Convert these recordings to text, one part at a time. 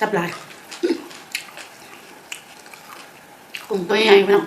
สับหลายกุ้งตัวใหญ่พี่น้อง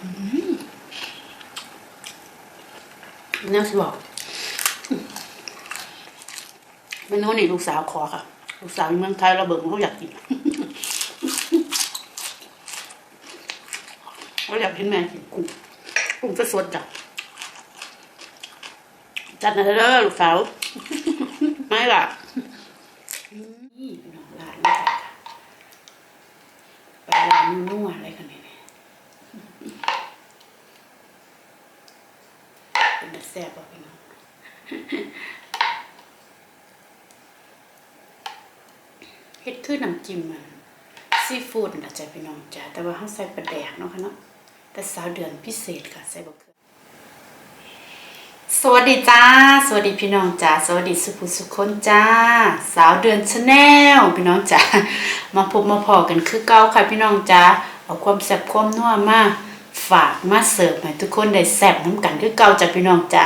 อืมแนวสิบอกเมนูนี่ลูกสาวขอค่ะ ลูกสาวอยู่เมืองไทยเราเบิ่งเขาอยากกินเขาอยากกินแม่กินกุ้งกุ้งสดๆจ้ะจัดหนะเด้อลูกสาว ไม่ล่ะนี่พี่น้องร้านนี้จ้ะไปร้านนัวอะไรกันเนี่ยเป็นแต่แซ่บอะพี่น้องเฮ็ดคือน้ำจิ้มมันซีฟู้ดนะจ๊ะพี่น้องจ้ะแต่ว่าเขาใส่ปลาแดกเนาะค่ะเนาะแต่สาวเดือนพิเศษค่ะใส่บะเขือ สวัสดีจ้า สวัสดีพี่น้องจ้า สวัสดีสุภุสุคนจ้า สาวเดือนชาแนลพี่น้องจ้า มาพบมาพอกันคือเก่าค่ะพี่น้องจ้า เอาความแซ่บความนัวมาฝากมาเสิร์ฟให้ทุกคนได้แซ่บน้ำกันคือเก่าจ้ะพี่น้องจ้า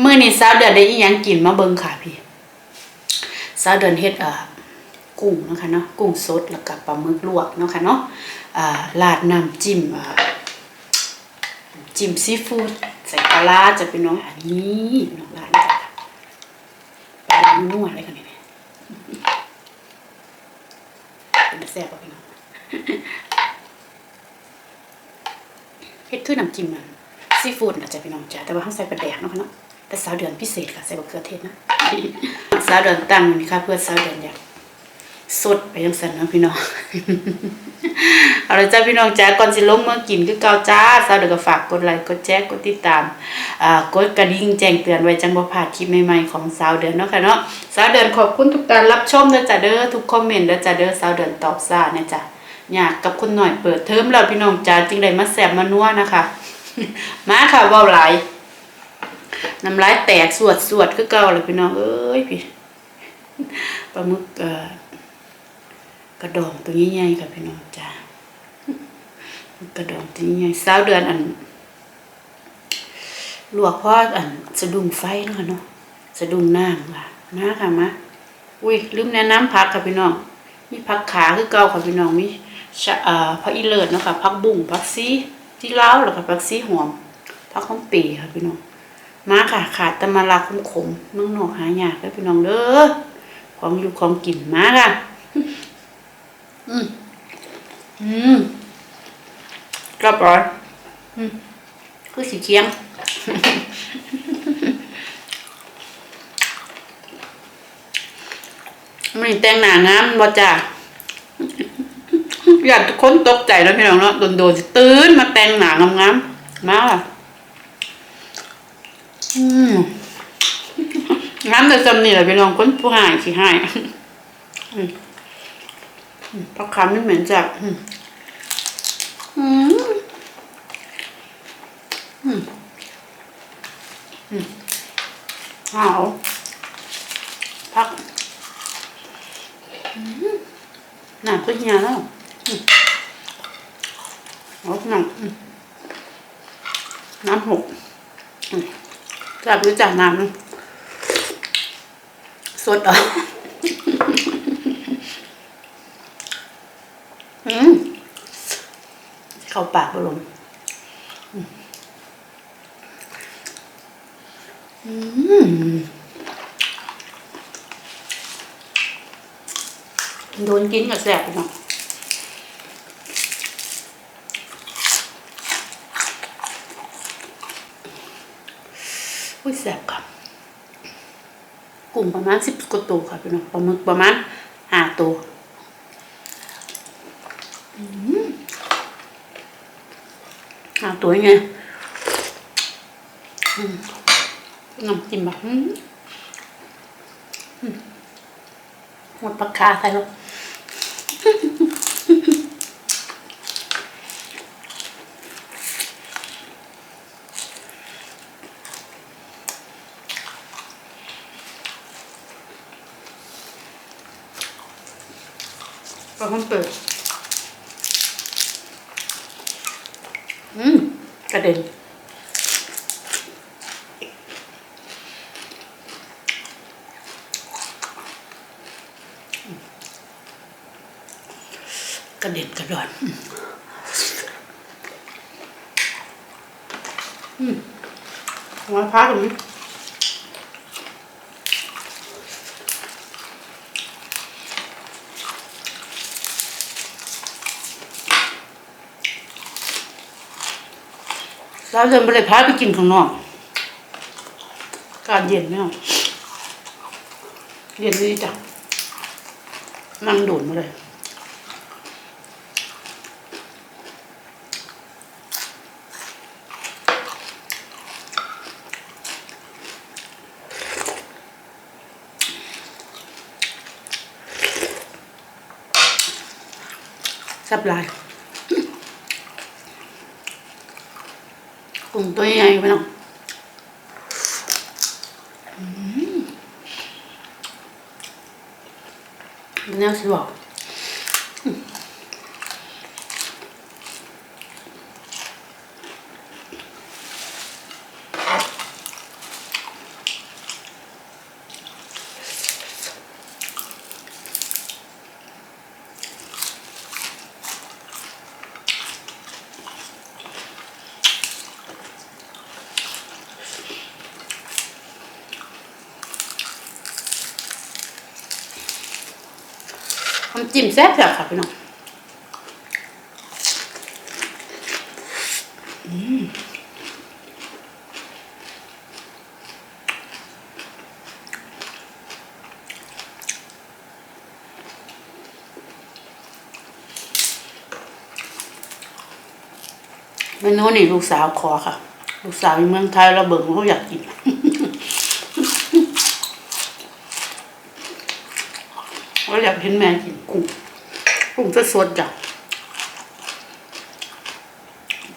เมื้อนี้สาวเดือนได้อีหยังกินมาเบิ่งค่ะพี่ สาวเดือนเฮ็ดเอ่อกุ้งนะคะเนาะ กุ้งสดแล้วก็ปลาหมึกลวกเนาะค่ะเนาะอ่าราดน้ำจิ้มอ่าจิ้มซีฟู้ด ใส่ปลาจะเป็นน้องอันนี้น้องร้านจ้ะปลาร้านนัวอะไรกันเนี่ยเป็นแซ่บป่ะพี่น้องเฮ็ดคือน้ำจิ้มมันซีฟู้ดอาจจะพี่น้องจ้ะแต่ว่าเขาใส่ปลาแดกเนาะค่ะเนาะแต่สาวเดือนพิเศษค่ะใส่บะเขือเทศนะสาวเดือนตั้งนี่ค่ะเพื่อสาวเดือนอยาก สดไปยังสันนะพี่น้องเอาละจ้าพี่น้องจ้าก่อนสิลงเมื่อกินคือเก่าจ้าสาวเดือนก็ฝากกดไลค์กดแชร์กดติดตามอ่ากดกระดิ่งแจ้งเตือนไว้จังบ่พลาดคลิปใหม่ๆของสาวเดือนเนาะค่ะเนาะสาวเดือนขอบคุณทุกการรับชมเด้อจ้าเด้อทุกคอมเมนต์เด้อจ้าเด้อสาวเดือนตอบซ่าเนี่ยจ้ะอยากกับคนหน่อยเปิดเทอมแล้วพี่น้องจ้าจึงได้มาแซ่บมานัวนะคะ มาค่ะว้าหลน้ำลายแตกสวดสวดคือเก่าเลยพี่น้องเอ้ยพี่ปลาหมึกเอ่อ กระดองตัวใหญ่ๆค่ะพี่น้องจ้ากระดองตัวใหญ่สาวเดือนอันลวกพราะอันสะดุ้งไฟเนาะค่ะเนาะสะดุ้งน้ำค่ะมาค่ะมาอุ้ยลืมแนะน้ำพักค่ะพี่น้องมีผักขาคือเก่าค่ะพี่น้องมีชะเอ่อผักอีเลิศเนาะค่ะผักบุ้งผักซีที่ล้าวแล้วก็ผักซีหอมผักข้องปีค่ะพี่น้องมาค่ะขาดตะมาลาคมขมเมืองนอกหายากแล้วพี่น้องเด้อของอยู่ของกินมาค่ะ อืมอืมกรอบร้อนอืมคือสีเคียงมันแต่งหน้างามบ่จ้าอยากทุกคนตกใจแล้วพี่น้องเนาะโดนๆสิตื่นมาแต่งหน้างามๆมาค่ะอืมน้ำแต่จำนี่แหละพี่น้องคนผู้หายสิหายอืม อืมเพราะคำไม่เหมือนจากอืมอืมอืมอืมเอาพักอืมน้ำก็เหี่ยแล้วอืมเอาน้ำอืมน้ำหกจับรู้จักน้ำสดออืม เข้าปากไปลงอืมอืมโดนกินกับแสบเนาะอุ้ยแสบครับกลุ่มประมาณสิบกว่าตัวค่ะพี่น้องปลาหมึกประมาณห้าตัวอืมห้า ตัวยไงน้ำจิ้มแบบหมดปากกาใส่แล้วปลาหมึกเปิดอืมกระเด็น อ ระเด็นกระดอนอืมหัวพักตรงนี้เราเดินไปเลยพาไปกินข้างนอก การเย็นเนี่ยเย็นดีจ้ะนั่งโดดมาเลย สับลายกุ้งตัวใหญ่ไปเนาะอืมแนวสิบอกน้ำ จิ้มแซ่บๆค่ะพี่น้องมเมนูนี่ลูกสาวขอค่ะ ลูกสาวอยู่เมืองไทยเราเบิ่งเขาอยากกิน เรา อยากเห็นแม่กินกุ้งกุ้งสดๆจ้ะ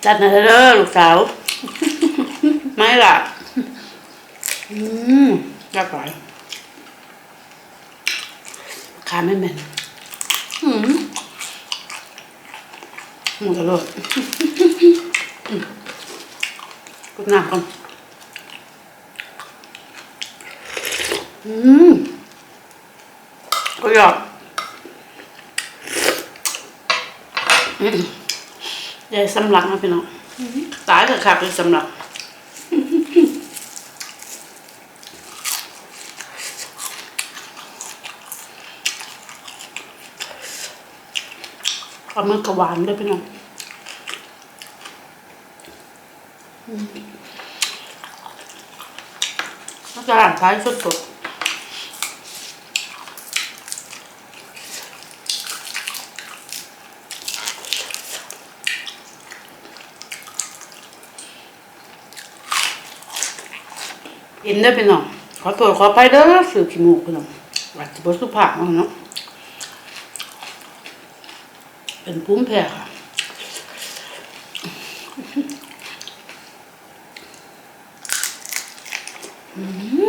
จัดนะเด้อลูกสาว ไม่ล่ะ อืมยากไปขาไม่เหม็นอืมหมูกระโดดอืมกุดน้ำก่อนอืม ก็อยากอืมยายสำลักนะพี่น้องตายกับขาดเลยสำลักเอามือกระหวานด้วยพี่น้องอืมแล้วก็อ่านท้ายสดๆ อิ่มได้พี่น้องขอตัวขอไปเด้อสื่อขี้มูกพี่น้องอาจจะบ่สุภาพเนาะเนาะเป็นภูมิแพ้ค่ะอื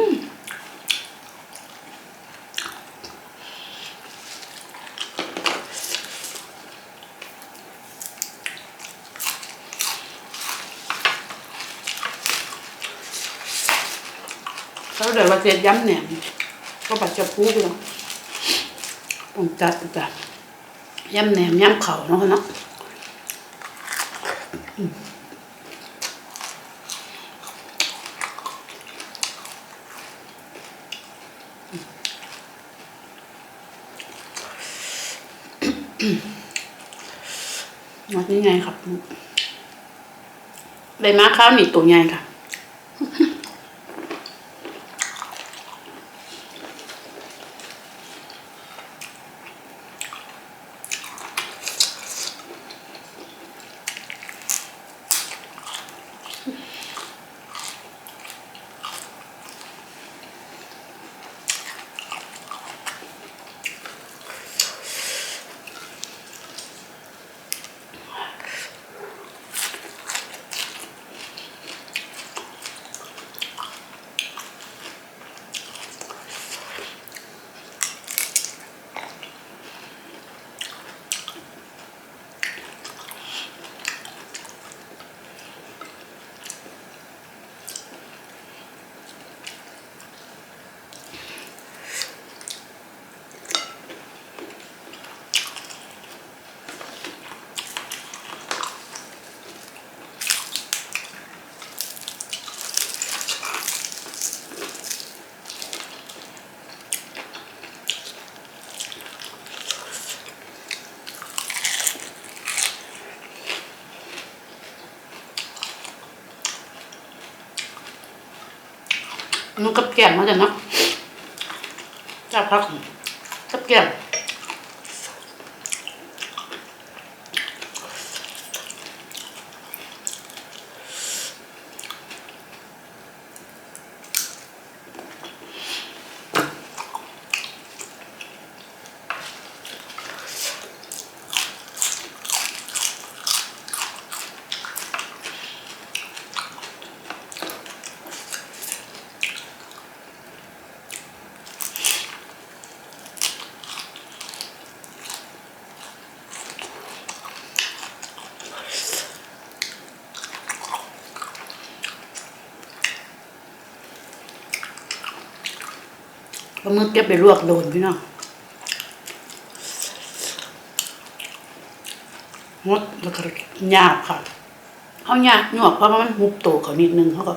ม แล้วเดี๋ยวเราเจ็ดย้ำเนี่ยก็ปัจจะพูพี่น้องผมจัดจัดย้ำแหนมย้ำเข่าเนาะเนาะวันนี้ไงครับใบม้าข้าวหนีตัวใหญ่ค่ะ อ มันกับแก้มมาจากเนาะจับพักกับแก้มามึกเก็ไปลวกโดนพี่น้องมดแล้วก็หยาบค่ะเขาหยาบหนวกเพราะว่ามันหุบโตเขานิดนึงเขาก็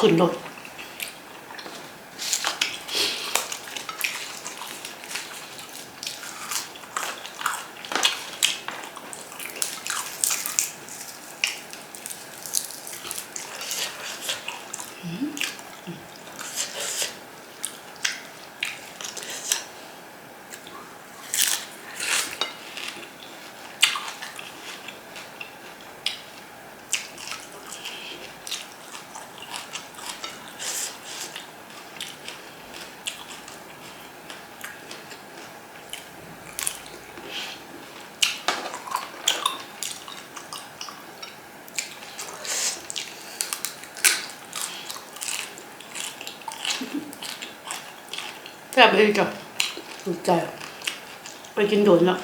ขึ้นรถ ซ่บเลยจ้ะถูกใจ ไปกินโดนล้ว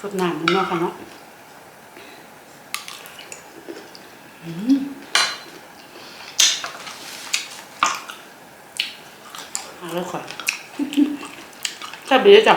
สดน้ำมันเนาะค่ะเนาะอืมเอาแล้วค่ะแซ่บดีจ้ะ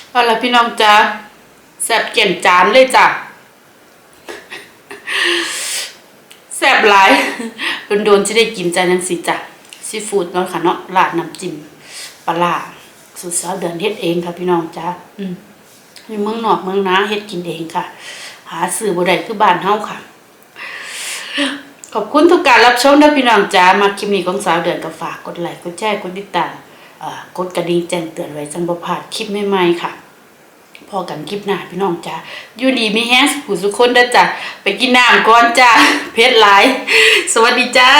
เอาละพี่น้องจ้าแซ่บเก่นจานเลยจ้ะแซ่บหลายโดนๆจะได้กินจานนั้นสิจ้ะซีฟู้ดเนาะค่ะเนาะราดน้ำจิ้มปลาร้าสูตรสาวเดือนเฮ็ดเองค่ะพี่น้องจ้าอืมในเมืองนอกเมืองนาเฮ็ดกินเองค่ะ หาซื้อบ่ได้คือบ้านเฮาค่ะ ขอบคุณทุกการรับชมนะพี่น้องจ้ามาคลิปนี้ของสาวเดือนก็ฝากกดไลค์กดแชร์กดติดตาม กดกระดิ่งแจ้งเตือนไว้จังบ่พลาดคลิปใหม่ๆค่ะพอกันคลิปหน้าพี่น้องจ้าอยู่ดีมีแฮงผู้สุคนเด้อจ้ะไปกินน้ำก่อนจ้าเพชรหลาย สวัสดีจ้า